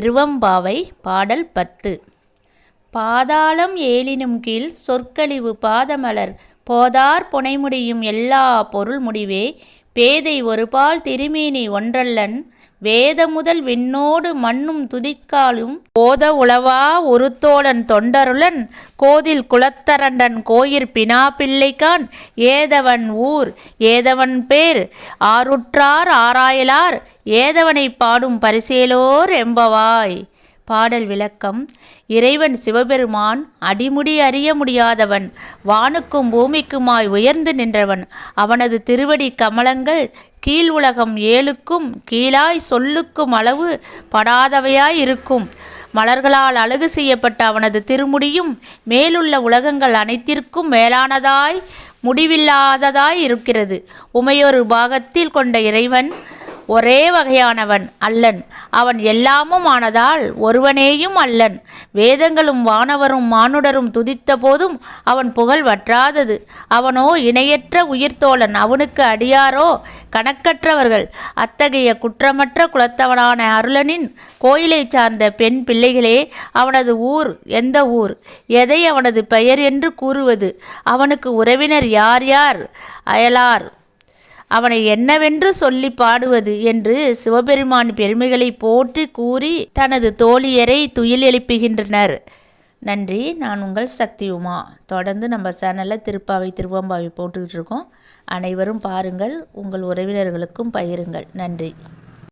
திருவம்பாவை பாடல் பத்து. பாதாளம் ஏழினும் கீழ் சொற்கழிவு பாதமலர் போதார் புனைமுடியும் எல்லா பொருள் முடிவே பேதை ஒருபால் திருமேனி ஒன்றல்லன் வேத முதல் விண்ணோடு மண்ணும் துதிக்காலும் போத உளவா உருத்தோழன் தொண்டருளன் கோதில் குலத்தரண்டன் கோயிற் பினா பிள்ளைக்கான் ஏதவன் ஊர் ஏதவன் பேர் ஆருற்றார் ஆராயலார் ஏதவனை பாடும் பரிசேலோர் எம்பவாய் பாடல் விளக்கம் இறைவன் சிவபெருமான் அடிமுடி அறிய முடியாதவன் வானுக்கும் பூமிக்குமாய் உயர்ந்து நின்றவன் அவனது திருவடி கமலங்கள் கீழ் உலகம் ஏழுக்கும் கீழாய் சொல்லுக்கும் அளவு படாதவையாய் இருக்கும். மலர்களால் அழகு செய்யப்பட்ட அவனது திருமுடியும் மேலுள்ள உலகங்கள் அனைத்திற்கும் மேலானதாய் முடிவில்லாததாய் இருக்கிறது. உமையொரு பாகத்தில் கொண்ட இறைவன் ஒரே வகையானவன் அல்லன். அவன் எல்லாமும் ஆனதால் ஒருவனேயும் அல்லன். வேதங்களும் வானவரும் மானுடரும் துதித்த போதும் அவன் புகழ் வற்றாதது. அவனோ இணையற்ற உயிர்த்தோழன். அவனுக்கு அடியாரோ? கணக்கற்றவர்கள். அத்தகைய குற்றமற்ற குலத்தவனான அருளனின் கோயிலை சார்ந்த பெண் பிள்ளைகளே அவனது ஊர் எந்த ஊர்? எதை அவனது பெயர் என்று கூறுவது? அவனுக்கு உறவினர் யார் யார்? அயலார். அவனை என்னவென்று சொல்லி பாடுவது என்று சிவபெருமான் பெருமைகளை போற்றி கூறி தனது தோழியரை துயில் எழுப்புகின்றனர். நன்றி. நான் உங்கள் சக்தி உமா. தொடர்ந்து நம்ம சேனலில் திருப்பாவை திருவம்பாவை போட்டுக்கிட்டு இருக்கோம். அனைவரும் பாருங்கள். உங்கள் உறவினர்களுக்கும் பகிருங்கள். நன்றி.